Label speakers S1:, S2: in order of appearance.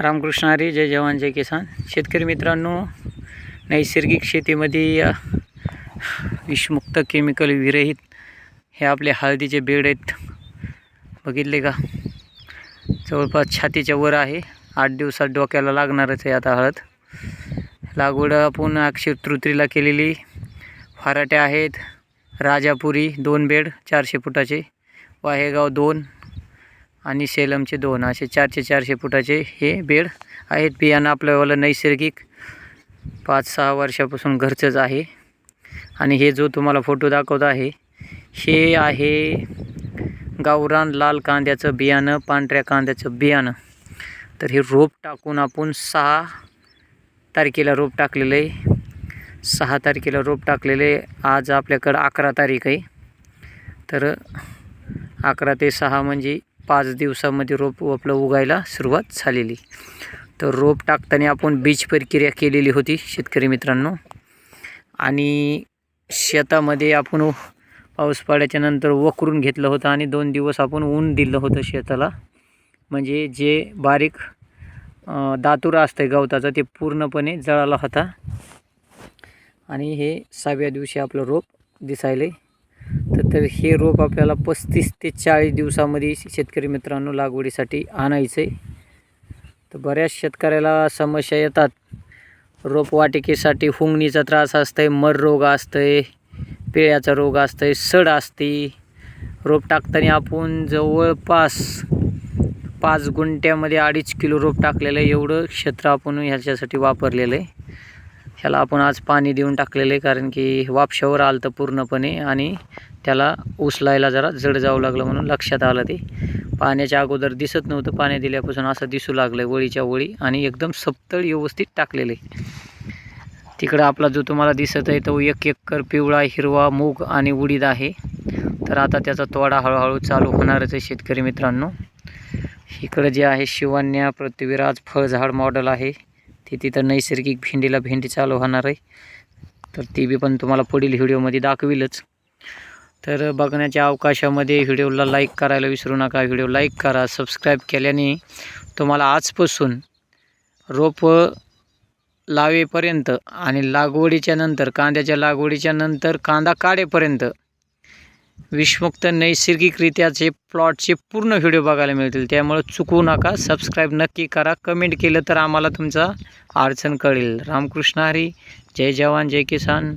S1: रामकृष्ण हरी जय जवान जय किसान. शेतकरी मित्रांनो नैसर्गिक शेतीमध्ये विषमुक्त केमिकल विरहित हे आपले हळदीचे बेड आहेत. बघितले का? जवळपास छातीच्या वर आहे. आठ दिवसात डोक्याला लागणारच आहे आता हळद. लागवड आपण अक्षय तृतीला केलेली. फराटे आहेत. राजापुरी दोन बेड चारशे फुटाचे. वाहेगाव दोन आणि सेलमचे दोन असे चारशे चारशे फुटाचे हे बेड आहेत. बियाणं आपल्यावालं नैसर्गिक पाच सहा वर्षापासून घरचंच आहे. आणि हे जो तुम्हाला फोटो दाखवत आहे हे आहे गावरान लाल कांद्याचं बियाणं पांढऱ्या कांद्याचं बियाणं. तर हे रोप टाकून आपण सहा तारखेला रोप टाकलेलं आहे. सहा तारखेला रोप टाकलेलं आहे. आज आपल्याकडं अकरा तारीख आहे. तर अकरा ते सहा म्हणजे पाच दिवसामध्ये रोप आपलं उगायला सुरुवात झालेली. तर रोप टाकताना आपण बीज प्रक्रिया केलेली होती शेतकरी मित्रांनो. आणि शेतामध्ये आपण पाऊस पाड्याच्या नंतर वकरून घेतलं होतं आणि दोन दिवस आपण ऊन दिलं होतं शेताला. म्हणजे जे बारीक दातुरा असतं गवताचं ते पूर्णपणे जळाला होता. आणि हे सहाव्या दिवशी आपलं रोप दिसायला. तर तर हे रोप आपल्याला पस्तीस ते चाळीस दिवसामध्ये शेतकरी मित्रांनो लागवडीसाठी आणायचं. आहे तर बऱ्याच शेतकऱ्याला समस्या येतात. रोपवाटिकेसाठी हुंगणीचा त्रास असतंय मर रोग असतंय पिळ्याचा रोग असतंय सड असते. रोप टाकताना आपण जवळपास पाच गुंठ्यामध्ये अडीच किलो रोप टाकलेलं आहे. एवढं क्षेत्र आपण ह्याच्यासाठी वापरलेलं आहे. ह्याला आपण आज पाणी देऊन टाकलेलं आहे कारण की वापशावर आलं तर पूर्णपणे आणि त्याला उचलायला जरा जड जावं लागलं म्हणून लक्षात आलं ते. पाण्याच्या अगोदर दिसत नव्हतं पाणी दिल्यापासून असं दिसू लागलं वळीच्या वळी आणि एकदम सप्तळ व्यवस्थित टाकलेलं आहे. तिकडं आपला जो तुम्हाला दिसत आहे तो एक एकर पिवळा हिरवा मूग आणि उडीद आहे. तर आता त्याचा तोडा हळूहळू चालू होणारच आहे शेतकरी मित्रांनो. इकडं जे आहे शिवान्या पृथ्वीराज फळझाड मॉडेल आहे. ते तिथं नैसर्गिक भेंडीला भेंडी चालू होणार आहे. तर ती बी पण तुम्हाला पुढील व्हिडिओमध्ये दाखविलच. तर बघण्याच्या अवकाशामध्ये व्हिडिओला लाईक करायला विसरू नका. व्हिडिओ लाईक करा सबस्क्राईब केल्याने तुम्हाला आजपासून रोपं लावेपर्यंत आणि लागवडीच्या नंतर कांद्याच्या लागवडीच्या नंतर कांदा काढेपर्यंत विषमुक्त नैसर्गिकरित्याचे प्लॉटचे पूर्ण व्हिडिओ बघायला मिळतील त्यामुळे चुकवू नका. सबस्क्राईब नक्की करा. कमेंट केलं तर आम्हाला तुमचा अडचण कळेल. रामकृष्ण हरी. जय जवान जय किसान.